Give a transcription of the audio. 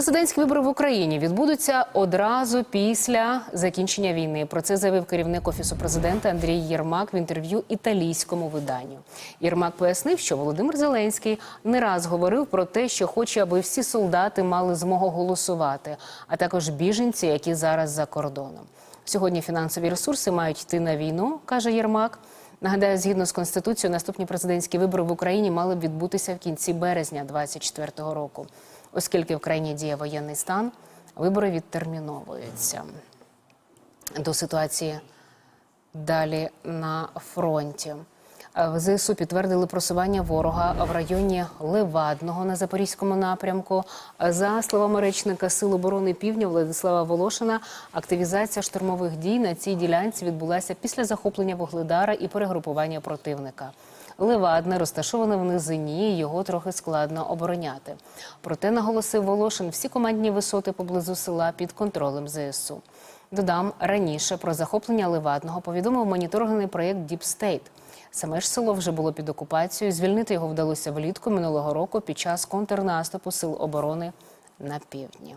Президентські вибори в Україні відбудуться одразу після закінчення війни. Про це заявив керівник офісу президента Андрій Єрмак в інтерв'ю італійському виданню. Єрмак пояснив, що Володимир Зеленський не раз говорив про те, що хоче, аби всі солдати мали змогу голосувати, а також біженці, які зараз за кордоном. Сьогодні фінансові ресурси мають йти на війну, каже Єрмак. Нагадаю, згідно з конституцією, наступні президентські вибори в Україні мали б відбутися в кінці березня 2024 року. Оскільки в країні діє воєнний стан, вибори відтерміновуються. До ситуації далі на фронті. В ЗСУ підтвердили просування ворога в районі Левадного на запорізькому напрямку. За словами речника Сил оборони Півдня Владислава Волошина, активізація штурмових дій на цій ділянці відбулася після захоплення вугледара і перегрупування противника. Левадне розташоване в низині, і його трохи складно обороняти. Проте наголосив Волошин, всі командні висоти поблизу села під контролем ЗСУ. Додам раніше про захоплення Левадного повідомив моніторинговий проєкт State. Саме ж село вже було під окупацією. Звільнити його вдалося влітку минулого року під час контрнаступу сил оборони на півдні.